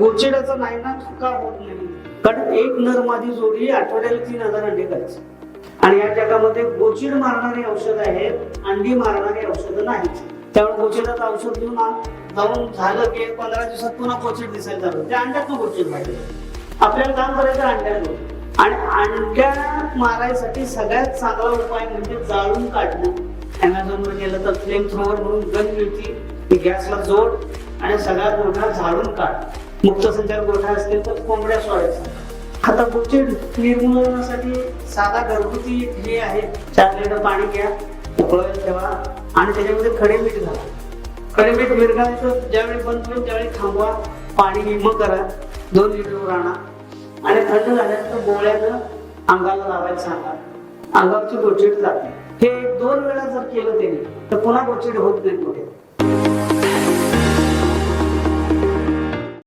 गोचिडाचा ना का होत नाही. कारण एक नर मादी जोडी आठवड्याला तीन हजार अंडे करायची. आणि या जगामध्ये गोचिड मारणारी औषध आहेत अंडी मारणारी औषधं नाहीत त्यामुळे गोचिडाचं औषध घेऊन जाऊन झालं की एक पंधरा दिवसात पुन्हा गोचिड दिसायला झालं त्या अंड्यातनं गोचिड पाहिजे आपल्याला काम करायचं अंड्यातून आणि अंड्या मारायसाठी सगळ्यात चांगला उपाय म्हणजे जाळून काढणं. अमेझॉन वर गेलं तर फ्लेम थ्रोवर म्हणून गन मिळते. गॅसला जोड आणि सगळ्यात मोठा झाडून काढ. मुक्त संचार गोठा असतील तर कोंबड्या सोडायचं आता गोचिड निर्मूलनासाठी साधा घरगुती हे आहे. चार लिटर पाणी घ्या उकळायला ठेवा आणि त्याच्यामध्ये खडे मीठ घाला. खडे मीठ विरघळायचं ज्यावेळी बंद होईल त्यावेळी थांबवा पाणी निम करा दोन लिटरवर आणा आणि थंड झाल्यानंतर गोळ्यानं अंगाला लावायला सांगा. अंगावरची गोचिड जाते. हे दोन वेळा जर केलं त्याने तर पुन्हा गोचिड होत नाही कुठे